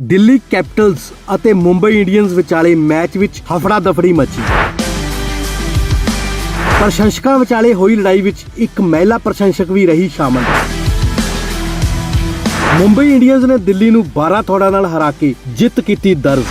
Delhi capitals ਅਤੇ Mumbai Indians ਵਿਚਾਲੇ match ਵਿੱਚ ਹਫੜਾ ਦਫੜੀ ਮਚੀ। ਪ੍ਰਸ਼ੰਸਕਾਂ ਵਿਚਾਲੇ ਹੋਈ ਲੜਾਈ ਵਿੱਚ ਇੱਕ ਮਹਿਲਾ ਪ੍ਰਸ਼ੰਸਕ ਵੀ ਰਹੀ ਸ਼ਾਮਲ। ਮੁੰਬਈ ਇੰਡੀਅਨਸ ਨੇ ਦਿੱਲੀ ਨੂੰ 12 ਥੋੜਾਂ ਨਾਲ ਹਰਾ ਕੇ ਜਿੱਤ ਕੀਤੀ ਦਰਜ।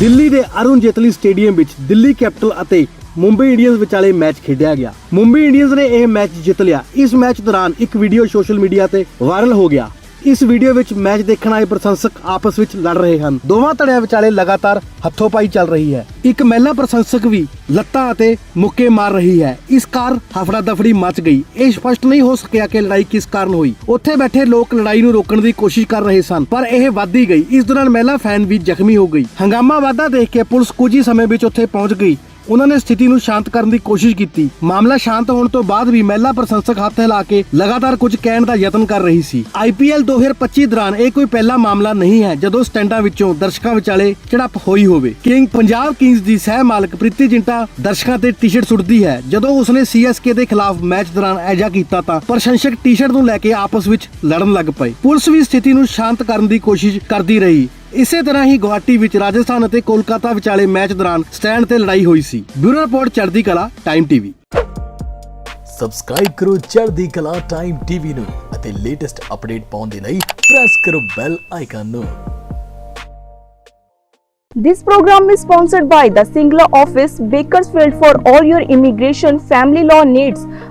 ਦਿੱਲੀ ਦੇ ਅਰੁਣ ਜੇਤਲੀ ਸਟੇਡੀਅਮ ਵਿੱਚ ਦਿੱਲੀ ਕੈਪੀਟਲ ਅਤੇ ਮੁੰਬਈ ਇੰਡੀਅਨਸ ਵਿਚਾਲੇ ਮੈਚ ਖੇਡਿਆ ਗਿਆ। ਮੁੰਬਈ ਇੰਡੀਅਨਸ ਨੇ ਇਹ ਮੈਚ ਜਿੱਤ ਲਿਆ। ਇਸ ਮੈਚ ਦੌਰਾਨ ਇੱਕ ਵੀਡੀਓ ਸੋਸ਼ਲ ਮੀਡੀਆ ਤੇ ਵਾਇਰਲ ਹੋ ਗਿਆ। ਇਸ ਵੀਡੀਓ ਵਿੱਚ ਮੈਚ ਦੇਖਣ ਆਏ ਪ੍ਰਸ਼ੰਸਕ ਆਪਸ ਵਿੱਚ ਲੜ ਰਹੇ ਹਨ। ਦੋਵਾਂ ਧੜਿਆਂ ਵਿਚਾਲੇ ਲਗਾਤਾਰ ਹੱਥੋਂਪਾਈ ਚੱਲ ਰਹੀ ਹੈ। ਇੱਕ ਮਹਿਲਾ ਪ੍ਰਸ਼ੰਸਕ ਵੀ ਲੱਤਾਂ ਅਤੇ ਮੁੱਕੇ ਮਾਰ ਰਹੀ ਹੈ। ਇਸ ਕਾਰ ਹਫੜਾ ਦਫੜੀ ਮਚ ਗਈ। ਇਹ ਸਪਸ਼ਟ ਨਹੀਂ ਹੋ ਸਕਿਆ ਕਿ ਲੜਾਈ ਕਿਸ ਕਾਰਨ ਹੋਈ। ਉੱਥੇ ਬੈਠੇ ਲੋਕ ਲੜਾਈ ਨੂੰ ਰੋਕਣ ਦੀ ਕੋਸ਼ਿਸ਼ ਕਰ ਰਹੇ ਸਨ, ਪਰ ਇਹ ਵੱਧਦੀ ਗਈ। ਇਸ ਦੌਰਾਨ ਮਹਿਲਾ ਫੈਨ ਵੀ ਜ਼ਖਮੀ ਹੋ ਗਈ। ਹੰਗਾਮਾ ਵਾਧਾ ਦੇਖ ਕੇ ਪੁਲਿਸ ਕੁਝ ਹੀ ਸਮੇਂ ਵਿੱਚ ਉੱਥੇ ਪਹੁੰਚ ਗਈ। ਉਹਨਾਂ ਨੇ ਸਥਿਤੀ ਨੂੰ ਸ਼ਾਂਤ ਕਰਨ ਦੀ ਕੋਸ਼ਿਸ਼ ਕੀਤੀ। ਮਾਮਲਾ ਸ਼ਾਂਤ ਹੋਣ ਤੋਂ ਬਾਅਦ ਵੀ ਮਹਿਲਾ ਪ੍ਰਸ਼ੰਸਕ ਹੱਥ ਹਿਲਾ ਕੇ ਲਗਾਤਾਰ ਕੁਝ ਕਹਿਣ ਦਾ ਯਤਨ ਕਰ ਰਹੀ ਸੀ। IPL 2025 ਦੌਰਾਨ ਇਹ ਕੋਈ ਪਹਿਲਾ ਮਾਮਲਾ ਨਹੀਂ ਹੈ, ਜਦੋਂ ਸਟੈਂਡਾਂ ਵਿੱਚੋਂ ਦਰਸ਼ਕਾਂ ਵਿਚਾਲੇ ਝੜਪ ਹੋਈ ਹੋਵੇ। ਕਿੰਗ ਪੰਜਾਬ ਕਿੰਗਸ ਦੀ ਸਹਿ ਮਾਲਕ ਪ੍ਰੀਤੀ ਜਿੰਟਾ ਦਰਸ਼ਕਾਂ ਤੇ ਟੀ-ਸ਼ਰਟ ਸੁੱਟਦੀ ਹੈ। ਜਦੋਂ ਉਸਨੇ CSK ਦੇ ਖਿਲਾਫ ਮੈਚ ਦੌਰਾਨ ਐਜਾ ਕੀਤਾ ਤਾਂ ਪ੍ਰਸ਼ੰਸਕ ਟੀ-ਸ਼ਰਟ ਨੂੰ ਲੈ ਕੇ ਆਪਸ ਵਿੱਚ ਲੜਨ ਲੱਗ ਪਏ। ਪੁਲਿਸ ਵੀ ਸਥਿਤੀ ਨੂੰ ਸ਼ਾਂਤ ਕਰਨ ਦੀ ਕੋਸ਼ਿਸ਼ ਕਰਦੀ ਰਹੀ। ਇਸੇ ਤਰ੍ਹਾਂ ਹੀ ਗੁਹਾਟੀ ਵਿੱਚ ਰਾਜਸਥਾਨ ਅਤੇ ਕੋਲਕਾਤਾ ਵਿਚਾਲੇ ਮੈਚ ਦੌਰਾਨ ਸਟੈਂਡ ਤੇ ਲੜਾਈ ਹੋਈ ਸੀ। ਬਿਊਰੋ ਰਿਪੋਰਟ ਚੜ੍ਹਦੀ ਕਲਾ ਟਾਈਮ ਟੀਵੀ ਸਬਸਕ੍ਰਾਈਬ ਕਰੋ ਚੜ੍ਹਦੀ ਕਲਾ ਟਾਈਮ ਟੀਵੀ ਨੂੰ ਅਤੇ ਲੇਟੈਸਟ ਅਪਡੇਟ ਪਾਉਣ ਦੇ ਲਈ ਪ੍ਰੈਸ ਕਰੋ ਬੈਲ ਆਈਕਨ ਨੂੰ। This program is sponsored by the Singla Office, Bakersfield for all your immigration family law needs.